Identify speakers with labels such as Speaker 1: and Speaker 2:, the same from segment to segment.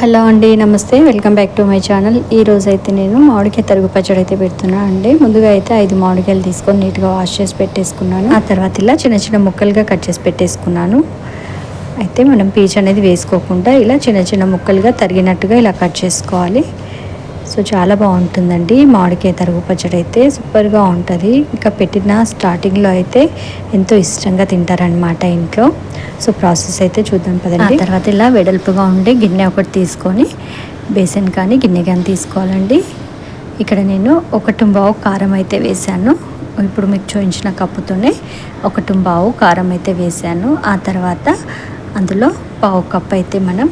Speaker 1: Hello అండి నమస్తే. Welcome back to my channel. ఈ రోజు అయితే నేను మామిడికాయ తరుగు పచ్చడి అయితే పెడుతున్నాను అండి. ముందుగా అయితే ఐదు మామిడికాయలు తీసుకొని నీట్గా వాష్ చేసి పెట్టేసుకున్నాను. ఆ తర్వాత ఇలా చిన్న చిన్న ముక్కలుగా కట్ చేసి పెట్టేసుకున్నాను. అయితే మనం పీచ్ అనేది వేసుకోకుండా ఇలా చిన్న చిన్న ముక్కలుగా తరిగినట్టుగా ఇలా కట్ చేసుకోవాలి. సో చాలా బాగుంటుందండి. మామిడికాయ తరుగు పచ్చడి అయితే సూపర్గా ఉంటుంది. ఇంకా పెట్టిన స్టార్టింగ్లో అయితే ఎంతో ఇష్టంగా తింటారనమాట ఇంట్లో. సో ప్రాసెస్ అయితే చూద్దాం పదండి. తర్వాత ఇలా వెడల్పుగా ఉండే గిన్నె ఒకటి తీసుకొని బేసన్ కానీ గిన్నె కానీ తీసుకోవాలండి. ఇక్కడ నేను ఒక టుంబావు కారం అయితే వేశాను ఇప్పుడు మీకు చూపించిన కప్పుతోనే ఒక టుంబావు కారం అయితే వేశాను ఆ తర్వాత అందులో పావు కప్ అయితే మనం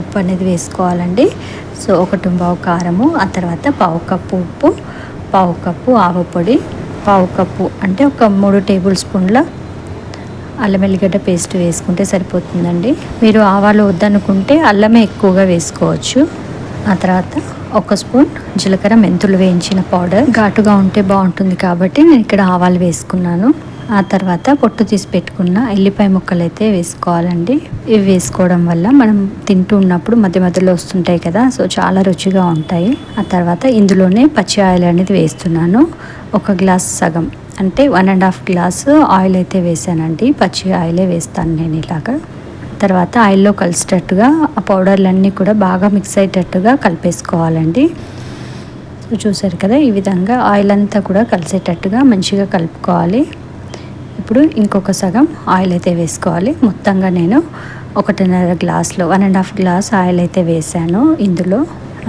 Speaker 1: ఉప్పు అనేది వేసుకోవాలండి. సో ఒక టుంబావు కారము ఆ తర్వాత పావు కప్పు ఉప్పు పావు కప్పు ఆవ పొడి పావు కప్పు అంటే ఒక మూడు టేబుల్ స్పూన్ల అల్లం వెల్లిగడ్డ పేస్ట్ వేసుకుంటే సరిపోతుందండి. మీరు ఆవాలు వద్దనుకుంటే అల్లమే ఎక్కువగా వేసుకోవచ్చు. ఆ తర్వాత ఒక స్పూన్ జీలకర్ర మెంతులు వేయించిన పౌడర్. ఘాటుగా ఉంటే బాగుంటుంది కాబట్టి నేను ఇక్కడ ఆవాలు వేసుకున్నాను. ఆ తర్వాత పొట్టు తీసి పెట్టుకున్న ఎల్లిపాయ ముక్కలు అయితే వేసుకోవాలండి. ఇవి వేసుకోవడం వల్ల మనం తింటూ ఉన్నప్పుడు మధ్య మధ్యలో వస్తుంటాయి కదా సో చాలా రుచిగా ఉంటాయి. ఆ తర్వాత ఇందులోనే పచ్చి ఆయిల్ అనేది వేస్తున్నాను. ఒక గ్లాస్ సగం అంటే one and half glass oil అయితే వేసానండి. పచ్చి ఆయిలే వేస్తాను నేను ఇలాగా. తర్వాత ఆయిల్లో కలిసేటట్టుగా ఆ పౌడర్లన్నీ కూడా బాగా మిక్స్ అయ్యేటట్టుగా కలిపేసుకోవాలండి. సో చూసారు కదా ఈ విధంగా ఆయిల్ అంతా కూడా కలిసేటట్టుగా మంచిగా కలుపుకోవాలి. ఇప్పుడు ఇంకొక సగం ఆయిల్ అయితే వేసుకోవాలి. మొత్తంగా నేను ఒకటిన్నర గ్లాస్లో one and half glass oil అయితే వేసాను. ఇందులో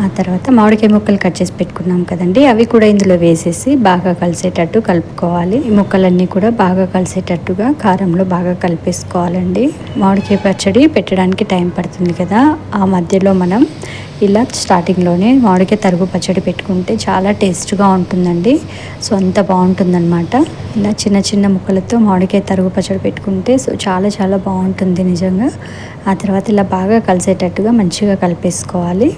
Speaker 1: ఆ తర్వాత మామిడికాయ ముక్కలు కట్ చేసి పెట్టుకున్నాం కదండి. అవి కూడా ఇందులో వేసేసి బాగా కలిసేటట్టు కలుపుకోవాలి. ఈ ముక్కలన్నీ కూడా బాగా కలిసేటట్టుగా కారంలో బాగా కలిపేసుకోవాలండి. మామిడికాయ పచ్చడి పెట్టడానికి టైం పడుతుంది కదా. ఆ మధ్యలో మనం ఇలా స్టార్టింగ్లోనే మామిడికాయ తరుగు పచ్చడి పెట్టుకుంటే చాలా టేస్ట్గా ఉంటుందండి. సో అంత బాగుంటుందన్నమాట. ఇలా చిన్న చిన్న ముక్కలతో మామిడికాయ తరుగు పచ్చడి పెట్టుకుంటే సో చాలా చాలా బాగుంటుంది నిజంగా. ఆ తర్వాత ఇలా బాగా కలిసేటట్టుగా మంచిగా కలిపేసుకోవాలి.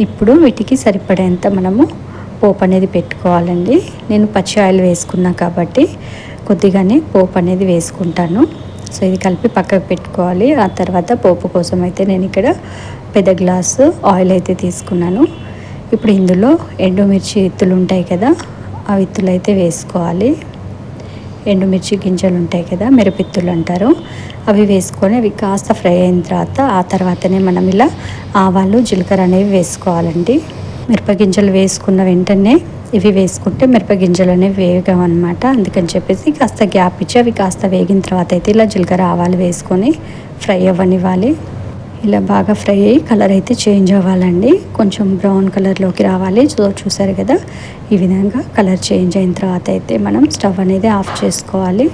Speaker 1: ఇప్పుడు వీటికి సరిపడేంత మనము పోపు అనేది పెట్టుకోవాలండి. నేను పచ్చి ఆయిల్ వేసుకున్నా కాబట్టి కొద్దిగానే పోపు అనేది వేసుకుంటాను. సో ఇది కలిపి పక్కకు పెట్టుకోవాలి. ఆ తర్వాత పోపు కోసం అయితే నేను ఇక్కడ పెద్ద గ్లాసు ఆయిల్ అయితే తీసుకున్నాను. ఇప్పుడు ఇందులో ఎండుమిర్చి ఇత్తులు ఉంటాయి కదా ఆ విత్తులు అయితే వేసుకోవాలి. ఎండుమిర్చి గింజలు ఉంటాయి కదా మిరపిత్తులు అంటారు. అవి వేసుకొని అవి కాస్త ఫ్రై అయిన తర్వాత ఆ తర్వాతనే మనం ఇలా ఆవాలు జీలకర్ర అనేవి వేసుకోవాలండి. మిరపగింజలు వేసుకున్న వెంటనే ఇవి వేసుకుంటే మిరపగింజలు అనేవి వేగం అనమాట అందుకని చెప్పేసి కాస్త గ్యాప్ ఇచ్చి అవి కాస్త వేగిన తర్వాత అయితే ఇలా జీలకర్ర ఆవాలు వేసుకొని ఫ్రై అవ్వనివ్వాలి. ఇలా బాగా ఫ్రై అయ్యి కలర్ అయితే చేంజ్ అవ్వాలండి. కొంచెం బ్రౌన్ కలర్లోకి రావాలి. సో చూసారు కదా ఈ విధంగా కలర్ చేంజ్ అయిన తర్వాత అయితే మనం స్టవ్ అనేది ఆఫ్ చేసుకోవాలి.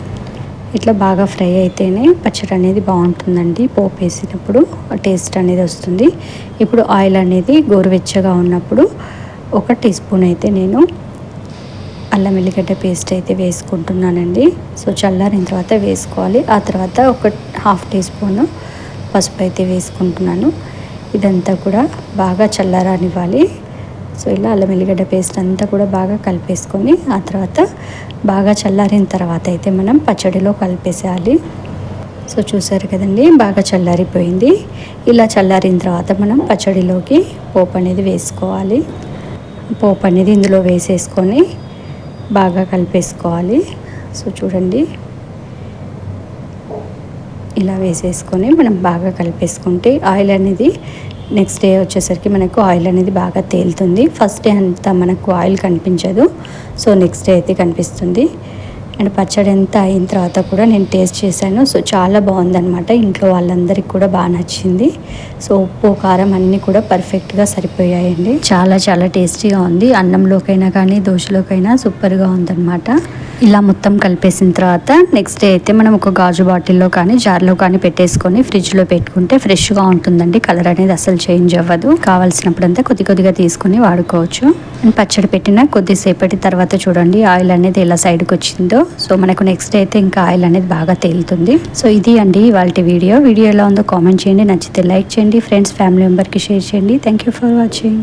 Speaker 1: ఇట్లా బాగా ఫ్రై అయితేనే పచ్చడి అనేది బాగుంటుందండి. పోపు వేసినప్పుడు టేస్ట్ అనేది వస్తుంది. ఇప్పుడు ఆయిల్ అనేది గోరువెచ్చగా ఉన్నప్పుడు ఒక టీ స్పూన్ అయితే నేను అల్లం వెల్లిగడ్డ పేస్ట్ అయితే వేసుకుంటున్నానండి. సో చల్లారిన తర్వాత వేసుకోవాలి. ఆ తర్వాత ఒక హాఫ్ టీ స్పూను పసుపు అయితే వేసుకుంటున్నాను. ఇదంతా కూడా బాగా చల్లారనివ్వాలి. సో ఇలా అల్లం వెల్లిగడ్డ పేస్ట్ అంతా కూడా బాగా కలిపేసుకొని ఆ తర్వాత బాగా చల్లారిన తర్వాత అయితే మనం పచ్చడిలో కలిపేసేయాలి. సో చూసారు కదండి బాగా చల్లారిపోయింది. ఇలా చల్లారిన తర్వాత మనం పచ్చడిలోకి పోపు అనేది వేసుకోవాలి. పోపు అనేది ఇందులో వేసేసుకొని బాగా కలిపేసుకోవాలి. సో చూడండి. ఇలా వేసేసుకొని మనం బాగా కలిపేసుకుంటే ఆయిల్ అనేది నెక్స్ట్ డే వచ్చేసరికి మనకు ఆయిల్ అనేది బాగా తేలుతుంది. ఫస్ట్ డే అంతా మనకు ఆయిల్ కనిపించదు. సో నెక్స్ట్ డే అయితే కనిపిస్తుంది. అండ్ పచ్చడి ఎంత అయిన తర్వాత కూడా నేను టేస్ట్ చేశాను. సో చాలా బాగుందనమాట ఇంట్లో వాళ్ళందరికీ కూడా బాగా నచ్చింది. సో ఉప్పు కారం అన్నీ కూడా పర్ఫెక్ట్గా సరిపోయాయండి. చాలా చాలా టేస్టీగా ఉంది. అన్నంలోకైనా కానీ దోశలోకైనా సూపర్గా ఉందన్నమాట. ఇలా మొత్తం కలిపేసిన తర్వాత నెక్స్ట్ డే అయితే మనం ఒక గాజు బాటిల్లో కానీ జార్లో కానీ పెట్టేసుకొని ఫ్రిడ్జ్లో పెట్టుకుంటే ఫ్రెష్గా ఉంటుందండి. కలర్ అనేది అసలు చేంజ్ అవ్వదు. కావాల్సినప్పుడంతా కొద్ది కొద్దిగా తీసుకొని వాడుకోవచ్చు. పచ్చడి పెట్టిన కొద్దిసేపటి తర్వాత చూడండి ఆయిల్ అనేది ఎలా సైడ్కి వచ్చిందో. సో మనకు నెక్స్ట్ డే అయితే ఇంకా ఆయిల్ అనేది బాగా తేలుతుంది. సో ఇది అండి వాళ్ళ వీడియో. వీడియో ఎలా ఉందో కామెంట్ చేయండి. నచ్చితే లైక్ చేయండి. ఫ్రెండ్స్ ఫ్యామిలీ మెంబర్కి షేర్ చేయండి. Thank you for watching.